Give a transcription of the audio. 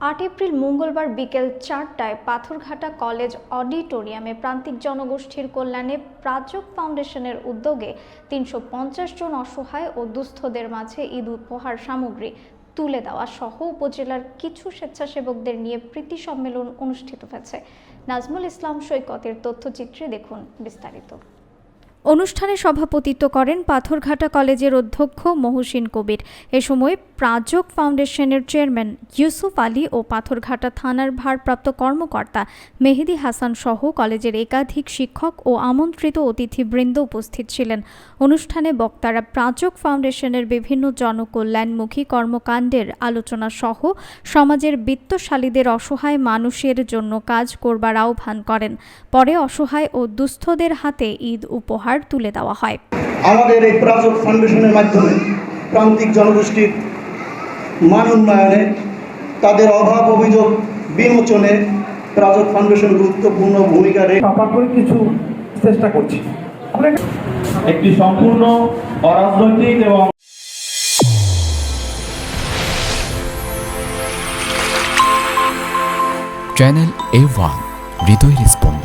আট এপ্রিল মঙ্গলবার বিকেল চারটায় পাথরঘাটা কলেজ অডিটোরিয়ামে প্রান্তিক জনগোষ্ঠীর কল্যাণে প্রাজক ফাউন্ডেশনের উদ্যোগে তিনশো পঞ্চাশ জন অসহায় ও দুস্থদের মাঝে ঈদ উপহার সামগ্রী তুলে দেওয়া সহ উপজেলার কিছু স্বেচ্ছাসেবকদের নিয়ে প্রীতি সম্মেলন অনুষ্ঠিত হয়েছে। নাজমুল ইসলাম সৈকতের তথ্যচিত্রে দেখুন বিস্তারিত। অনুষ্ঠানে সভাপতিত্ব করেন পাথরঘাটা কলেজের অধ্যক্ষ মহসিন কবির। এ সময় প্রাজক ফাউন্ডেশনের চেয়ারম্যান ইউসুফ আলী ও পাথরঘাটা থানার ভারপ্রাপ্ত কর্মকর্তা মেহেদি হাসান সহ কলেজের একাধিক শিক্ষক ও আমন্ত্রিত অতিথিবৃন্দ উপস্থিত ছিলেন। অনুষ্ঠানে বক্তারা প্রাজক ফাউন্ডেশনের বিভিন্ন জনকল্যাণমুখী কর্মকাণ্ডের আলোচনা সহ সমাজের বিত্তশালীদের অসহায় মানুষের জন্য কাজ করবার আহ্বান করেন। পরে অসহায় ও দুস্থদের হাতে ঈদ উপহার তুলে দেওয়া হয়। আমাদের এই প্রাজক ফাউন্ডেশনের মাধ্যমে প্রান্তিক জনগোষ্ঠীর মান উন্নয়নে তাদের অভাব অভিযোগ বিমোচনে প্রাজক ফাউন্ডেশন গুরুত্বপূর্ণ ভূমিকা রেখে কিছু চেষ্টা করছি। একটি সম্পূর্ণ অরাজনৈতিক এবং চ্যানেল এ ওয়ান হৃদয় স্পন্দন